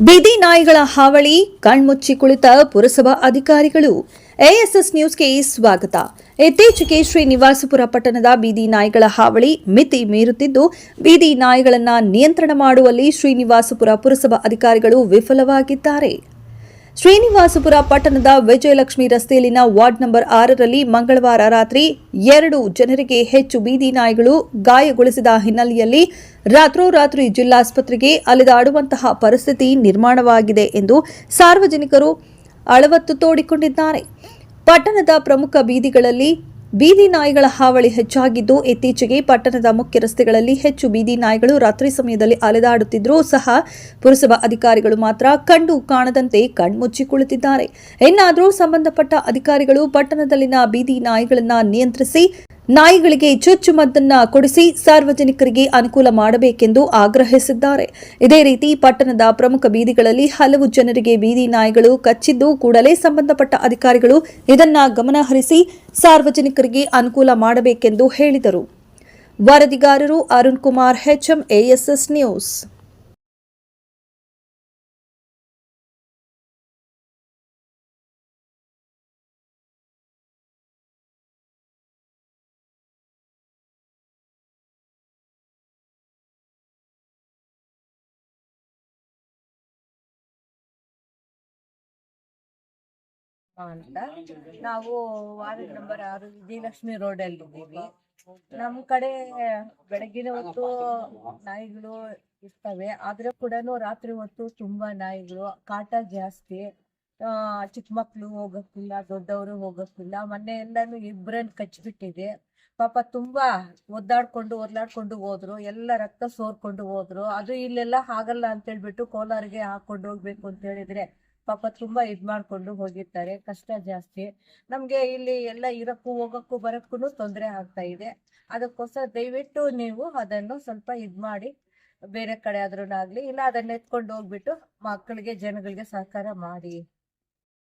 ಬೀದಿ ನಾಯಿಗಳ ಹಾವಳಿ, ಕಣ್ಮುಚ್ಚಿ ಕುಳಿತ ಪುರಸಭಾ ಅಧಿಕಾರಿಗಳು. ಎಎಸ್ಎಸ್ ನ್ಯೂಸ್ಗೆ ಸ್ವಾಗತ. ಇತ್ತೀಚೆಗೆ ಶ್ರೀನಿವಾಸಪುರ ಪಟ್ಟಣದ ಬೀದಿ ನಾಯಿಗಳ ಹಾವಳಿ ಮಿತಿ ಮೀರುತ್ತಿದ್ದು, ಬೀದಿ ನಾಯಿಗಳನ್ನು ನಿಯಂತ್ರಣ ಮಾಡುವಲ್ಲಿ ಶ್ರೀನಿವಾಸಪುರ ಪುರಸಭಾ ಅಧಿಕಾರಿಗಳು ವಿಫಲವಾಗಿದ್ದಾರೆ. ಶ್ರೀನಿವಾಸಪುರ ಪಟ್ಟಣದ ವಿಜಯಲಕ್ಷ್ಮಿ ರಸ್ತೆಯಲ್ಲಿನ ವಾರ್ಡ್ ನಂಬರ್ ಆರರಲ್ಲಿ ಮಂಗಳವಾರ ರಾತ್ರಿ ಎರಡು ಜನರಿಗೆ ಹೆಚ್ಚು ಬೀದಿ ನಾಯಿಗಳು ಗಾಯಗೊಳಿಸಿದ ಹಿನ್ನೆಲೆಯಲ್ಲಿ ರಾತ್ರೋರಾತ್ರಿ ಜಿಲ್ಲಾಸ್ಪತ್ರೆಗೆ ಅಲೆದಾಡುವಂತಹ ಪರಿಸ್ಥಿತಿ ನಿರ್ಮಾಣವಾಗಿದೆ ಎಂದು ಸಾರ್ವಜನಿಕರು ಅಳವತ್ತು ತೋಡಿಕೊಂಡಿದ್ದಾರೆ. ಪಟ್ಟಣದ ಪ್ರಮುಖ ಬೀದಿಗಳಲ್ಲಿ ಬೀದಿ ನಾಯಿಗಳ ಹಾವಳಿ ಹೆಚ್ಚಾಗಿದ್ದು, ಇತ್ತೀಚೆಗೆ ಪಟ್ಟಣದ ಮುಖ್ಯ ರಸ್ತೆಗಳಲ್ಲಿ ಹೆಚ್ಚು ಬೀದಿ ನಾಯಿಗಳು ರಾತ್ರಿ ಸಮಯದಲ್ಲಿ ಅಲೆದಾಡುತ್ತಿದ್ದರೂ ಸಹ ಪುರಸಭಾ ಅಧಿಕಾರಿಗಳು ಮಾತ್ರ ಕಂಡು ಕಾಣದಂತೆ ಕಣ್ಮುಚ್ಚಿ ಕುಳಿತಿದ್ದಾರೆ. ಇನ್ನಾದರೂ ಸಂಬಂಧಪಟ್ಟ ಅಧಿಕಾರಿಗಳು ಪಟ್ಟಣದಲ್ಲಿನ ಬೀದಿ ನಾಯಿಗಳನ್ನು ನಿಯಂತ್ರಿಸಿ ನಾಯಿಗಳಿಗೆ ಚುಚ್ಚುಮದ್ದನ್ನ ಕೊಡಿಸಿ ಸಾರ್ವಜನಿಕರಿಗೆ ಅನುಕೂಲ ಮಾಡಬೇಕೆಂದು ಆಗ್ರಹಿಸಿದ್ದಾರೆ. ಇದೇ ರೀತಿ ಪಟ್ಟಣದ ಪ್ರಮುಖ ಬೀದಿಗಳಲ್ಲಿ ಹಲವು ಜನರಿಗೆ ಬೀದಿ ನಾಯಿಗಳು ಕಚ್ಚಿದ್ದು ಕೂಡಲೇ ಸಂಬಂಧಪಟ್ಟ ಅಧಿಕಾರಿಗಳು ಇದನ್ನ ಗಮನಹರಿಸಿ ಸಾರ್ವಜನಿಕರಿಗೆ ಅನುಕೂಲ ಮಾಡಬೇಕೆಂದು ಹೇಳಿದರು. ವರದಿಗಾರರು Arun Kumar S ASS news. ಅಂತ. ನಾವು ವಾರ್ಡ್ ನಂಬರ್ ಆರು ವಿಜಯಲಕ್ಷ್ಮಿ ರೋಡ್ ಅಲ್ಲಿ ಇದ್ದೀವಿ. ನಮ್ ಕಡೆ ಬೆಳಗಿನ ಹೊತ್ತು ನಾಯಿಗಳು ಇರ್ತವೆ. ಆದ್ರೆ ಕೂಡ ರಾತ್ರಿ ಹೊತ್ತು ತುಂಬಾ ನಾಯಿಗಳು, ಕಾಟ ಜಾಸ್ತಿ. ಚಿಕ್ಕ ಮಕ್ಳು ಹೋಗಕ್ಕಿಲ್ಲ, ದೊಡ್ಡವರು ಹೋಗಕ್ಕಿಲ್ಲ. ಮೊನ್ನೆ ಎಲ್ಲಾನು ಇಬ್ರನ್ ಕಚ್ಚಿಬಿಟ್ಟಿದೆ ಪಾಪ ತುಂಬಾ ಒದ್ದಾಡ್ಕೊಂಡು ಒದ್ಲಾಡ್ಕೊಂಡು ಹೋದ್ರು. ಎಲ್ಲ ರಕ್ತ ಸೋರ್ಕೊಂಡು ಹೋದ್ರು. ಅದು ಇಲ್ಲೆಲ್ಲ ಆಗಲ್ಲ ಅಂತ ಹೇಳ್ಬಿಟ್ಟು ಕೋಲಾರ್ಗೆ ಹಾಕೊಂಡು ಹೋಗ್ಬೇಕು ಅಂತ ಹೇಳಿದ್ರೆ ಪಾಪ ತುಂಬಾ ಇದ್ ಮಾಡ್ಕೊಂಡು ಹೋಗಿರ್ತಾರೆ. ಕಷ್ಟ ಜಾಸ್ತಿ. ನಮ್ಗೆ ಇಲ್ಲಿ ಎಲ್ಲ ಇರಕ್ಕೂ ಹೋಗಕ್ಕೂ ಬರಕ್ಕೂ ತೊಂದರೆ ಆಗ್ತಾ ಇದೆ. ಅದಕ್ಕೋಸ್ಕರ ದಯವಿಟ್ಟು ನೀವು ಅದನ್ನು ಸ್ವಲ್ಪ ಇದ್ ಮಾಡಿ, ಬೇರೆ ಕಡೆ ಆದ್ರೂ ಆಗ್ಲಿ ಇಲ್ಲ ಅದನ್ನ ಎತ್ಕೊಂಡು ಹೋಗ್ಬಿಟ್ಟು ಮಕ್ಕಳಿಗೆ, ಜನಗಳಿಗೆ ಸಹಕಾರ ಮಾಡಿ.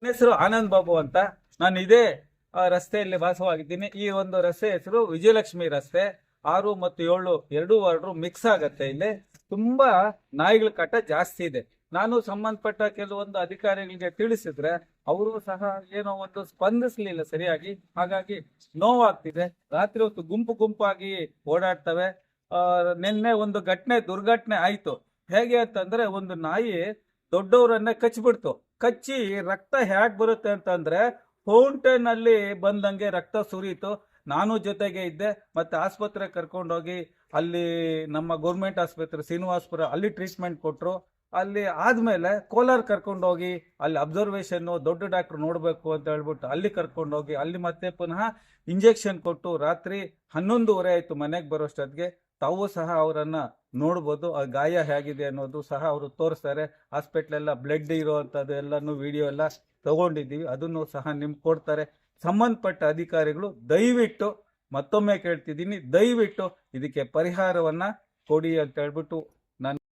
ನನ್ನ ಹೆಸರು ಆನಂದ್ ಬಾಬು ಅಂತ. ನಾನು ಇದೇ ರಸ್ತೆಯಲ್ಲಿ ವಾಸವಾಗಿದ್ದೀನಿ. ಈ ಒಂದು ರಸ್ತೆ ಹೆಸರು ವಿಜಯಲಕ್ಷ್ಮಿ ರಸ್ತೆ. ಆರು ಮತ್ತು ಏಳು ಎರಡು ವಾರ್ಡ್ರು ಮಿಕ್ಸ್ ಆಗತ್ತೆ. ಇಲ್ಲಿ ತುಂಬಾ ನಾಯಿಗಳ ಕಾಟ ಜಾಸ್ತಿ ಇದೆ. ನಾನು ಸಂಬಂಧಪಟ್ಟ ಕೆಲವೊಂದು ಅಧಿಕಾರಿಗಳಿಗೆ ತಿಳಿಸಿದ್ರೆ ಅವರು ಸಹ ಏನೋ ಒಂದು ಸ್ಪಂದಿಸ್ಲಿಲ್ಲ ಸರಿಯಾಗಿ. ಹಾಗಾಗಿ ನೋವಾಗ್ತಿದೆ. ರಾತ್ರಿ ಹೊತ್ತು ಗುಂಪು ಗುಂಪಾಗಿ ಓಡಾಡ್ತವೆ. ನಿನ್ನೆ ಒಂದು ಘಟನೆ ದುರ್ಘಟನೆ ಆಯ್ತು. ಹೇಗೆ ಅಂತಂದ್ರೆ ಒಂದು ನಾಯಿ ದೊಡ್ಡವರನ್ನ ಕಚ್ಚಿಬಿಡ್ತು ಕಚ್ಚಿ ರಕ್ತ ಹೇಗ್ ಬರುತ್ತೆ ಅಂತಂದ್ರೆ ಫೌಂಟೇನ್ ಅಲ್ಲಿ ಬಂದಂಗೆ ರಕ್ತ ಸುರಿಯಿತು. ನಾನು ಜೊತೆಗೆ ಇದ್ದೆ, ಮತ್ತೆ ಆಸ್ಪತ್ರೆ ಕರ್ಕೊಂಡೋಗಿ ಅಲ್ಲಿ ನಮ್ಮ ಗೌರ್ಮೆಂಟ್ ಆಸ್ಪತ್ರೆ, ಶ್ರೀನಿವಾಸ್ಪುರ, ಅಲ್ಲಿ ಟ್ರೀಟ್ಮೆಂಟ್ ಕೊಟ್ಟರು ಅಲ್ಲಿ ಆದಮೇಲೆ ಕೋಲಾರ್ ಕರ್ಕೊಂಡೋಗಿ ಅಲ್ಲಿ ಅಬ್ಸರ್ವೇಷನ್ ದೊಡ್ಡ ಡಾಕ್ಟರ್ ನೋಡಬೇಕು ಅಂತ ಹೇಳ್ಬಿಟ್ಟು ಅಲ್ಲಿ ಕರ್ಕೊಂಡೋಗಿ, ಅಲ್ಲಿ ಮತ್ತೆ ಪುನಃ ಇಂಜೆಕ್ಷನ್ ಕೊಟ್ಟು ರಾತ್ರಿ ಹನ್ನೊಂದುವರೆ ಆಯ್ತು ಮನೆಗೆ ಬರೋಷ್ಟೊತ್ತಿಗೆ. ತಾವು ಸಹ ಅವರನ್ನು ನೋಡ್ಬೋದು, ಆ ಗಾಯ ಹೇಗಿದೆ ಅನ್ನೋದು ಸಹ ಅವರು ತೋರಿಸ್ತಾರೆ. ಹಾಸ್ಪಿಟ್ಲೆಲ್ಲ ಬ್ಲಡ್ ಇರೋವಂಥದ್ದು ಎಲ್ಲಾನು ವಿಡಿಯೋ ಎಲ್ಲ ತಗೊಂಡಿದ್ದೀವಿ, ಅದನ್ನು ಸಹ ನಿಮ್ಗೆ ಕೊಡ್ತಾರೆ. ಸಂಬಂಧಪಟ್ಟ ಅಧಿಕಾರಿಗಳು ದಯವಿಟ್ಟು ಮತ್ತೊಮ್ಮೆ ಕೇಳ್ತಿದ್ದೀನಿ ದಯವಿಟ್ಟು ಇದಕ್ಕೆ ಪರಿಹಾರವನ್ನ ಕೊಡಿ ಅಂತ ಹೇಳ್ಬಿಟ್ಟು